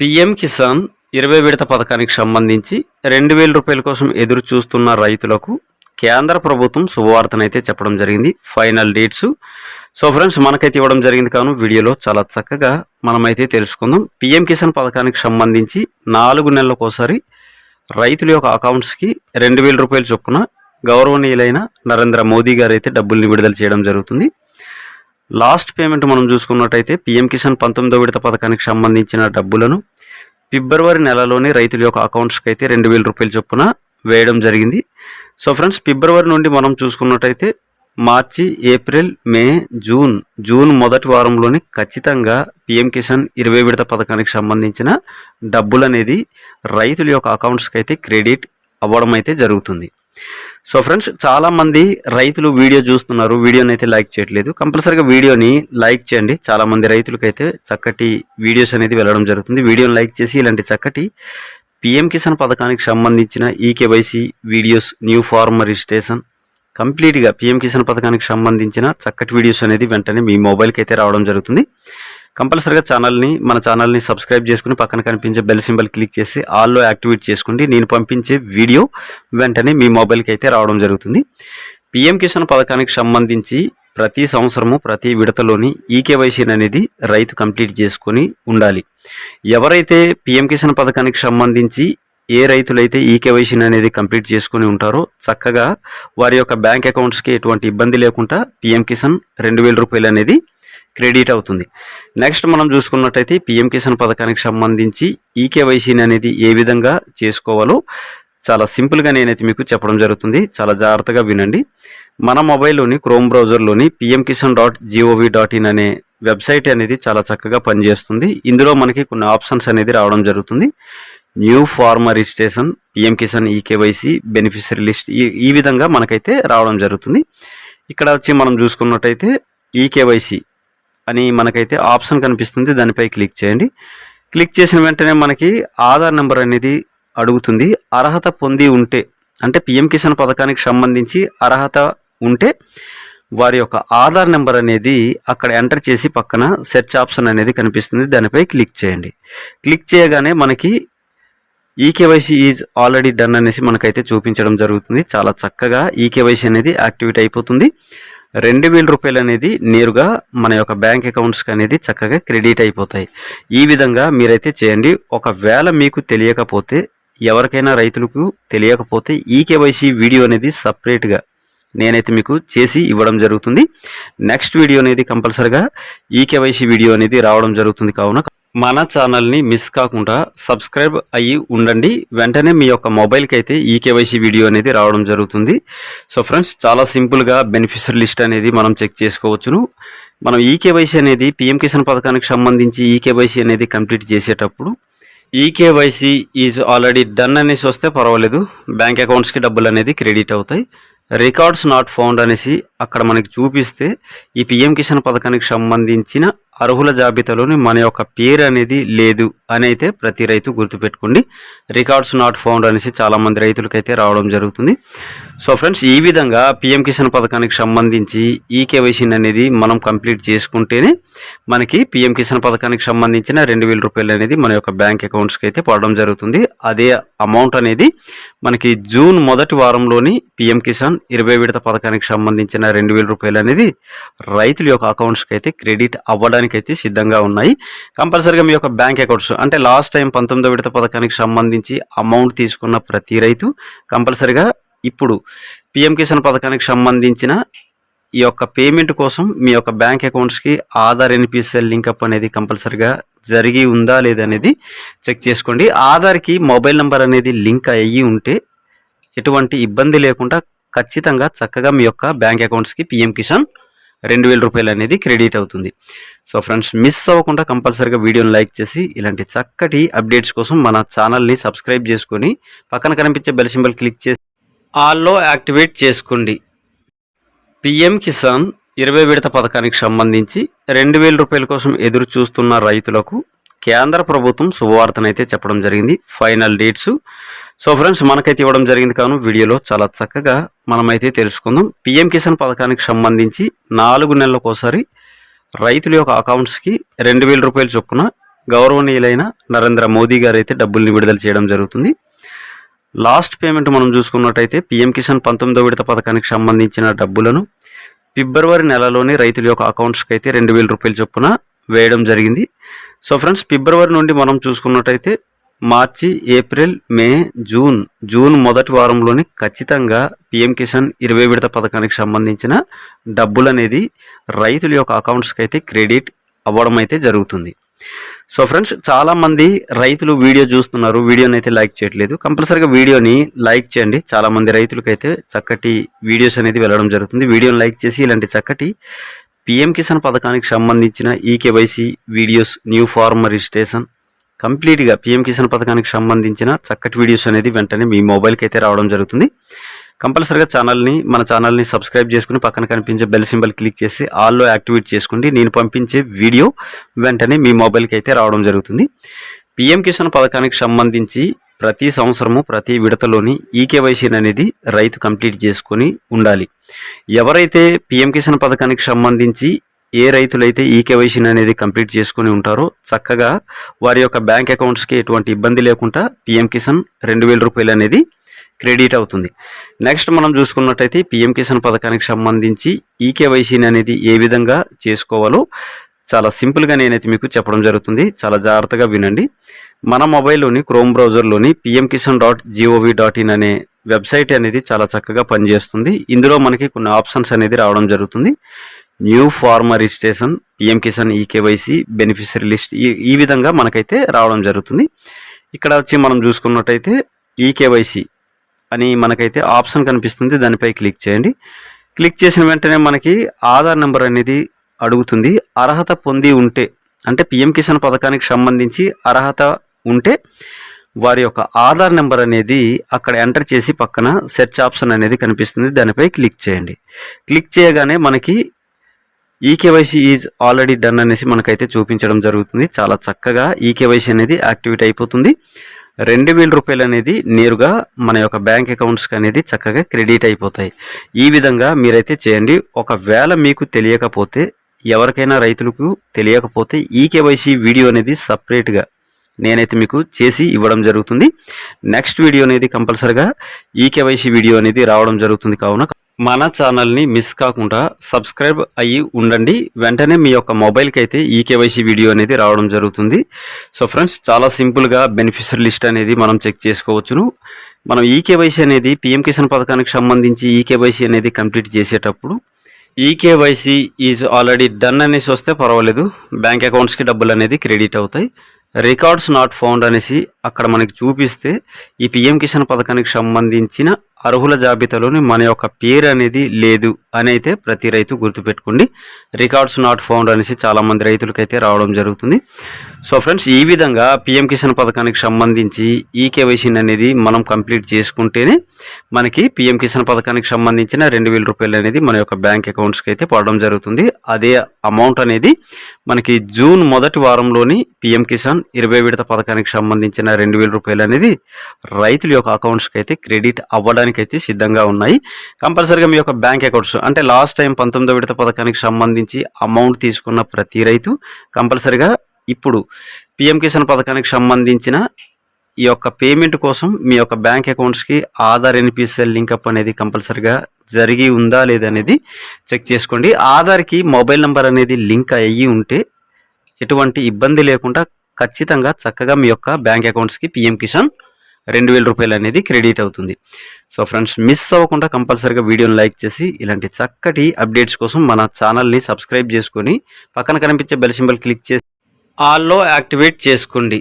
PM Kisan ఇరవై విడత పథకానికి సంబంధించి రెండు వేల రూపాయల కోసం ఎదురు చూస్తున్న రైతులకు కేంద్ర ప్రభుత్వం శుభవార్తనైతే చెప్పడం జరిగింది. Final dates. సో ఫ్రెండ్స్ మనకైతే ఇవ్వడం జరిగింది కాను వీడియోలో చాలా చక్కగా మనమైతే తెలుసుకుందాం. పిఎం కిసాన్ పథకానికి సంబంధించి నాలుగు నెలలకోసారి రైతుల యొక్క అకౌంట్స్కి రెండు వేల రూపాయల చొప్పున గౌరవనీయులైన నరేంద్ర మోదీ గారు అయితే డబ్బుల్ని విడుదల చేయడం జరుగుతుంది. లాస్ట్ పేమెంట్ మనం చూసుకున్నట్టయితే పిఎం కిసాన్ పంతొమ్మిదో విడత పథకానికి సంబంధించిన డబ్బులను ఫిబ్రవరి నెలలోనే రైతుల యొక్క అకౌంట్స్కి అయితే రెండు వేల రూపాయల చొప్పున వేయడం జరిగింది. సో ఫ్రెండ్స్ ఫిబ్రవరి నుండి మనం చూసుకున్నట్టయితే March April May June June మొదటి వారంలోనే ఖచ్చితంగా పిఎం కిసాన్ ఇరవై విడత పథకానికి సంబంధించిన డబ్బులు అనేది రైతుల యొక్క అకౌంట్స్కి అయితే క్రెడిట్ అవ్వడం అయితే జరుగుతుంది. సో ఫ్రెండ్స్ చాలామంది రైతులు వీడియో చూస్తున్నారు. వీడియోని అయితే లైక్ చేయట్లేదు. కంపల్సరీగా వీడియోని లైక్ చేయండి. చాలామంది రైతులకైతే చక్కటి వీడియోస్ అనేది వెళ్ళడం జరుగుతుంది. వీడియోని లైక్ చేసి ఇలాంటి చక్కటి పిఎం కిసాన్ పథకానికి సంబంధించిన eKYC videos new farmer registration కంప్లీట్గా పిఎం కిసాన్ పథకానికి సంబంధించిన చక్కటి వీడియోస్ అనేది వెంటనే మీ మొబైల్కి అయితే రావడం జరుగుతుంది. కంపల్సరీగా ఛానల్ని మన ఛానల్ని సబ్స్క్రైబ్ చేసుకుని పక్కన కనిపించే బెల్ సింబల్ క్లిక్ చేసి ఆల్లో యాక్టివేట్ చేసుకోండి. నేను పంపించే వీడియో వెంటనే మీ మొబైల్కి అయితే రావడం జరుగుతుంది. పిఎం కిసాన్ పథకానికి సంబంధించి ప్రతి సంవత్సరము ప్రతి విడతలోని ఈకేవైసీని అనేది రైతు కంప్లీట్ చేసుకొని ఉండాలి. ఎవరైతే పిఎం కిసాన్ పథకానికి సంబంధించి ఏ రైతులైతే ఈకేవైసీ అనేది కంప్లీట్ చేసుకుని ఉంటారో చక్కగా వారి యొక్క బ్యాంక్ అకౌంట్స్కి ఎటువంటి ఇబ్బంది లేకుండా పిఎం కిసాన్ రెండు వేల రూపాయలు అనేది క్రెడిట్ అవుతుంది. నెక్స్ట్ మనం చూసుకున్నట్టయితే పిఎం కిసాన్ పథకానికి సంబంధించి ఈకేవైసీని అనేది ఏ విధంగా చేసుకోవాలో చాలా సింపుల్గా నేనైతే మీకు చెప్పడం జరుగుతుంది. చాలా జాగ్రత్తగా వినండి. మన మొబైల్లోని Chrome బ్రౌజర్లోని PM Kisan dot G O V dot in అనే వెబ్సైట్ అనేది చాలా చక్కగా పనిచేస్తుంది. ఇందులో మనకి కొన్ని ఆప్షన్స్ అనేది రావడం జరుగుతుంది. New farmer registration PM Kisan eKYC beneficiary list ఈ ఈ విధంగా మనకైతే రావడం జరుగుతుంది. ఇక్కడ వచ్చి మనం చూసుకున్నట్టయితే ఈకేవైసీ అని మనకైతే ఆప్షన్ కనిపిస్తుంది. దానిపై క్లిక్ చేయండి. క్లిక్ చేసిన వెంటనే మనకి ఆధార్ నెంబర్ అనేది అడుగుతుంది. అర్హత పొంది ఉంటే అంటే పిఎం కిసాన్ పథకానికి సంబంధించి అర్హత ఉంటే వారి యొక్క ఆధార్ నెంబర్ అనేది అక్కడ ఎంటర్ చేసి పక్కన సెర్చ్ ఆప్షన్ అనేది కనిపిస్తుంది. దానిపై క్లిక్ చేయండి. క్లిక్ చేయగానే మనకి ఈకేవైసీ ఈజ్ ఆల్రెడీ డన్ అనేసి మనకైతే చూపించడం జరుగుతుంది. చాలా చక్కగా ఈకేవైసీ అనేది యాక్టివేట్ అయిపోతుంది. రెండు వేల రూపాయలు అనేది నేరుగా మన యొక్క బ్యాంక్ అకౌంట్స్కి అనేది చక్కగా క్రెడిట్ అయిపోతాయి. ఈ విధంగా మీరైతే చేయండి. ఒకవేళ మీకు తెలియకపోతే ఎవరికైనా రైతులకు తెలియకపోతే ఈ కేవైసీ వీడియో అనేది సపరేట్గా నేనైతే మీకు చేసి ఇవ్వడం జరుగుతుంది. నెక్స్ట్ వీడియో అనేది కంపల్సరిగా కేవైసీ వీడియో అనేది రావడం జరుగుతుంది కావున మన ఛానల్ని మిస్ కాకుండా సబ్స్క్రైబ్ అయ్యి ఉండండి. వెంటనే మీ యొక్క మొబైల్కి అయితే ఈ కేవైసీ వీడియో అనేది రావడం జరుగుతుంది. సో ఫ్రెండ్స్ చాలా సింపుల్గా బెనిఫిషియర్ లిస్ట్ అనేది మనం చెక్ చేసుకోవచ్చును. మనం ఈ కేవైసీ అనేది పిఎం కిసాన్ పథకానికి సంబంధించి ఈ కేవైసీ అనేది కంప్లీట్ చేసేటప్పుడు ఈ కేవైసీ ఈజ్ ఆల్రెడీ డన్ అనేసి వస్తే పర్వాలేదు. బ్యాంక్ అకౌంట్స్కి డబ్బులు అనేది క్రెడిట్ అవుతాయి. రికార్డ్స్ నాట్ ఫౌండ్ అనేసి అక్కడ మనకి చూపిస్తే ఈ పిఎం కిసాన్ పథకానికి సంబంధించిన అర్హుల జాబితాలోని మన యొక్క పేరు అనేది లేదు. అని అయితే ప్రతి రైతు గుర్తుపెట్టుకోండి. రికార్డ్స్ నాట్ ఫౌండ్ అనేసి చాలామంది రైతులకైతే రావడం జరుగుతుంది. సో ఫ్రెండ్స్ ఈ విధంగా పిఎం కిసాన్ పథకానికి సంబంధించి ఈ కేవైసీని అనేది మనం కంప్లీట్ చేసుకుంటేనే మనకి పిఎం కిసాన్ పథకానికి సంబంధించిన రెండు వేల రూపాయలు అనేది మన యొక్క బ్యాంక్ అకౌంట్స్కి అయితే పడడం జరుగుతుంది. అదే అమౌంట్ అనేది మనకి జూన్ మొదటి వారంలోని పిఎం కిసాన్ ఇరవై విడత పథకానికి సంబంధించిన రెండు వేల రూపాయలు అనేది రైతుల యొక్క అకౌంట్స్కి అయితే క్రెడిట్ అవ్వడానికి అయితే సిద్ధంగా ఉన్నాయి. కంపల్సరీగా మీ యొక్క బ్యాంక్ అకౌంట్స్ అంటే లాస్ట్ టైం పంతొమ్మిదో విడత పథకానికి సంబంధించి అమౌంట్ తీసుకున్న ప్రతి రైతు కంపల్సరిగా ఇప్పుడు పిఎం కిసాన్ పథకానికి సంబంధించిన ఈ యొక్క పేమెంట్ కోసం మీ యొక్క బ్యాంక్ అకౌంట్స్కి ఆధార్ ఎన్పిసిఎల్ లింకప్ అనేది కంపల్సరిగా జరిగి ఉందా లేదనేది చెక్ చేసుకోండి. ఆధార్కి మొబైల్ నెంబర్ అనేది లింక్ అయ్యి ఉంటే ఎటువంటి ఇబ్బంది లేకుండా ఖచ్చితంగా చక్కగా మీ యొక్క బ్యాంక్ అకౌంట్స్కి పిఎం కిసాన్ రెండు వేల రూపాయలు అనేది క్రెడిట్ అవుతుంది. సో ఫ్రెండ్స్ మిస్ అవ్వకుండా కంపల్సరీగా వీడియోని లైక్ చేసి ఇలాంటి చక్కటి అప్డేట్స్ కోసం మన ఛానల్ని సబ్స్క్రైబ్ చేసుకొని పక్కన కనిపించే బెల్ సింబల్ క్లిక్ చేసి ఆల్లో యాక్టివేట్ చేసుకోండి. పిఎం కిసాన్ ఇరవై విడత పథకానికి సంబంధించి రెండు వేల రూపాయల కోసం ఎదురు చూస్తున్న రైతులకు కేంద్ర ప్రభుత్వం శుభవార్తనైతే చెప్పడం జరిగింది. Final dates. సో ఫ్రెండ్స్ మనకైతే ఇవ్వడం జరిగింది కాను వీడియోలో చాలా చక్కగా మనమైతే తెలుసుకుందాం. పిఎం కిసాన్ పథకానికి సంబంధించి నాలుగు నెలలకోసారి రైతుల యొక్క అకౌంట్స్కి రెండు వేల రూపాయల చొప్పున గౌరవనీయులైన నరేంద్ర మోదీ గారు అయితే డబ్బుల్ని విడుదల చేయడం జరుగుతుంది. లాస్ట్ పేమెంట్ మనం చూసుకున్నట్టయితే పిఎం కిసాన్ పంతొమ్మిదో విడత పథకానికి సంబంధించిన డబ్బులను ఫిబ్రవరి నెలలోనే రైతుల యొక్క అకౌంట్స్కి అయితే రెండు వేల రూపాయల చొప్పున వేయడం జరిగింది. సో ఫ్రెండ్స్ ఫిబ్రవరి నుండి మనం చూసుకున్నట్టయితే March April May June June మొదటి వారంలోనే ఖచ్చితంగా పిఎం కిసాన్ ఇరవై విడత పథకానికి సంబంధించిన డబ్బులు అనేది రైతుల యొక్క అకౌంట్స్కి అయితే క్రెడిట్ అవ్వడం అయితే జరుగుతుంది. సో ఫ్రెండ్స్ చాలామంది రైతులు వీడియో చూస్తున్నారు. వీడియోని అయితే లైక్ చేయట్లేదు. కంపల్సరీగా వీడియోని లైక్ చేయండి. చాలామంది రైతులకైతే చక్కటి వీడియోస్ అనేది వెళ్ళడం జరుగుతుంది. వీడియోని లైక్ చేసి ఇలాంటి చక్కటి పిఎం కిసాన్ పథకానికి సంబంధించిన eKYC videos new farm registration కంప్లీట్గా పిఎం కిసాన్ పథకానికి సంబంధించిన చక్కటి వీడియోస్ అనేది వెంటనే మీ మొబైల్కి అయితే రావడం జరుగుతుంది. కంపల్సరీగా ఛానల్ని మన ఛానల్ని సబ్స్క్రైబ్ చేసుకుని పక్కన కనిపించే బెల్ సింబల్ క్లిక్ చేసి ఆల్లో యాక్టివేట్ చేసుకోండి. నేను పంపించే వీడియో వెంటనే మీ మొబైల్కి అయితే రావడం జరుగుతుంది. పిఎం కిసాన్ పథకానికి సంబంధించి ప్రతి సంవత్సరము ప్రతి విడతలోని ఈకేవైసీని అనేది రైతు కంప్లీట్ చేసుకొని ఉండాలి. ఎవరైతే పిఎం కిసాన్ పథకానికి సంబంధించి ఏ రైతులైతే ఈ కేవైసీని అనేది కంప్లీట్ చేసుకుని ఉంటారో చక్కగా వారి యొక్క బ్యాంక్ అకౌంట్స్కి ఎటువంటి ఇబ్బంది లేకుండా పిఎం కిసాన్ రెండు వేల రూపాయలు అనేది క్రెడిట్ అవుతుంది. నెక్స్ట్ మనం చూసుకున్నట్టయితే పిఎం కిసాన్ పథకానికి సంబంధించి ఈ కేవైసీని అనేది ఏ విధంగా చేసుకోవాలో చాలా సింపుల్గా నేనైతే మీకు చెప్పడం జరుగుతుంది. చాలా జాగ్రత్తగా వినండి. మన మొబైల్లోని Chrome బ్రౌజర్లోని PM Kisan dot G O V dot in అనే వెబ్సైట్ అనేది చాలా చక్కగా పనిచేస్తుంది. ఇందులో మనకి కొన్ని ఆప్షన్స్ అనేది రావడం జరుగుతుంది. New farmer registration PM Kisan eKYC beneficiary list ఈ ఈ విధంగా మనకైతే రావడం జరుగుతుంది. ఇక్కడ వచ్చి మనం చూసుకున్నట్టయితే ఈకేవైసీ అని మనకైతే ఆప్షన్ కనిపిస్తుంది. దానిపై క్లిక్ చేయండి. క్లిక్ చేసిన వెంటనే మనకి ఆధార్ నెంబర్ అనేది అడుగుతుంది అర్హత పొంది ఉంటే అంటే పిఎం కిసాన్ పథకానికి సంబంధించి అర్హత ఉంటే వారి యొక్క ఆధార్ నెంబర్ అనేది అక్కడ ఎంటర్ చేసి పక్కన సెర్చ్ ఆప్షన్ అనేది కనిపిస్తుంది. దానిపై క్లిక్ చేయండి. క్లిక్ చేయగానే మనకి ఈకేవైసీ ఈజ్ ఆల్రెడీ డన్ అనేసి మనకైతే చూపించడం జరుగుతుంది. చాలా చక్కగా ఈకేవైసీ అనేది యాక్టివేట్ అయిపోతుంది. రెండు వేల రూపాయలు అనేది నేరుగా మన యొక్క బ్యాంక్ అకౌంట్స్కి అనేది చక్కగా క్రెడిట్ అయిపోతాయి. ఈ విధంగా మీరైతే చేయండి. ఒకవేళ మీకు తెలియకపోతే ఎవరికైనా రైతులకు తెలియకపోతే ఈ కేవైసీ వీడియో అనేది సపరేట్గా నేనైతే మీకు చేసి ఇవ్వడం జరుగుతుంది. నెక్స్ట్ వీడియో అనేది కంపల్సరిగా కేవైసీ వీడియో అనేది రావడం జరుగుతుంది కావున మన ఛానల్ని మిస్ కాకుండా సబ్స్క్రైబ్ అయ్యి ఉండండి. వెంటనే మీ యొక్క మొబైల్కి అయితే ఈ కేవైసీ వీడియో అనేది రావడం జరుగుతుంది. సో ఫ్రెండ్స్ చాలా సింపుల్గా బెనిఫిషియర్ లిస్ట్ అనేది మనం చెక్ చేసుకోవచ్చును. మనం ఈ కేవైసీ అనేది పిఎం కిసాన్ పథకానికి సంబంధించి ఈ కేవైసీ అనేది కంప్లీట్ చేసేటప్పుడు ఈ కేవైసీ ఈజ్ ఆల్రెడీ డన్ అనేసి వస్తే పర్వాలేదు. బ్యాంక్ అకౌంట్స్కి డబ్బులు అనేది క్రెడిట్ అవుతాయి. రికార్డ్స్ నాట్ ఫౌండ్ అనేసి అక్కడ మనకి చూపిస్తే ఈ పిఎం కిసాన్ పథకానికి సంబంధించిన అర్హుల జాబితాలోని మన యొక్క పేరు అనేది లేదు అని అయితే ప్రతి రైతు గుర్తుపెట్టుకోండి. రికార్డ్స్ నాట్ ఫౌండ్ అనేసి చాలామంది రైతులకైతే రావడం జరుగుతుంది. సో ఫ్రెండ్స్ ఈ విధంగా పిఎం కిసాన్ పథకానికి సంబంధించి ఈ కేవైసీని అనేది మనం కంప్లీట్ చేసుకుంటేనే మనకి పిఎం కిసాన్ పథకానికి సంబంధించిన రెండు వేల రూపాయలు అనేది మన యొక్క బ్యాంక్ అకౌంట్స్కి అయితే పడడం జరుగుతుంది. అదే అమౌంట్ అనేది మనకి జూన్ మొదటి వారంలోని పిఎం కిసాన్ ఇరవై విడత పథకానికి సంబంధించిన రెండు వేల రూపాయలు అనేది రైతుల యొక్క అకౌంట్స్కి అయితే క్రెడిట్ అవ్వడానికి అయితే సిద్ధంగా ఉన్నాయి. కంపల్సరీగా మీ యొక్క బ్యాంక్ అకౌంట్స్ అంటే లాస్ట్ టైం పంతొమ్మిదో విడత పథకానికి సంబంధించి అమౌంట్ తీసుకున్న ప్రతి రైతు కంపల్సరీగా ఇప్పుడు పిఎం కిసాన్ పథకానికి సంబంధించిన ఈ యొక్క పేమెంట్ కోసం మీ యొక్క బ్యాంక్ అకౌంట్స్కి ఆధార్ ఎన్పిసిఎల్ లింకప్ అనేది కంపల్సరిగా జరిగి ఉందా లేదా అనేది చెక్ చేసుకోండి. ఆధార్కి మొబైల్ నెంబర్ అనేది లింక్ అయ్యి ఉంటే ఎటువంటి ఇబ్బంది లేకుండా ఖచ్చితంగా చక్కగా మీ యొక్క బ్యాంక్ అకౌంట్స్కి పిఎం కిసాన్ రెండు వేల రూపాయలు అనేది క్రెడిట్ అవుతుంది. సో ఫ్రెండ్స్ మిస్ అవ్వకుండా కంపల్సరీగా వీడియోని లైక్ చేసి ఇలాంటి చక్కటి అప్డేట్స్ కోసం మన ఛానల్ని సబ్స్క్రైబ్ చేసుకొని పక్కన కనిపించే బెల్ సింబల్ క్లిక్ చేసి ఆల్లో యాక్టివేట్ చేసుకోండి.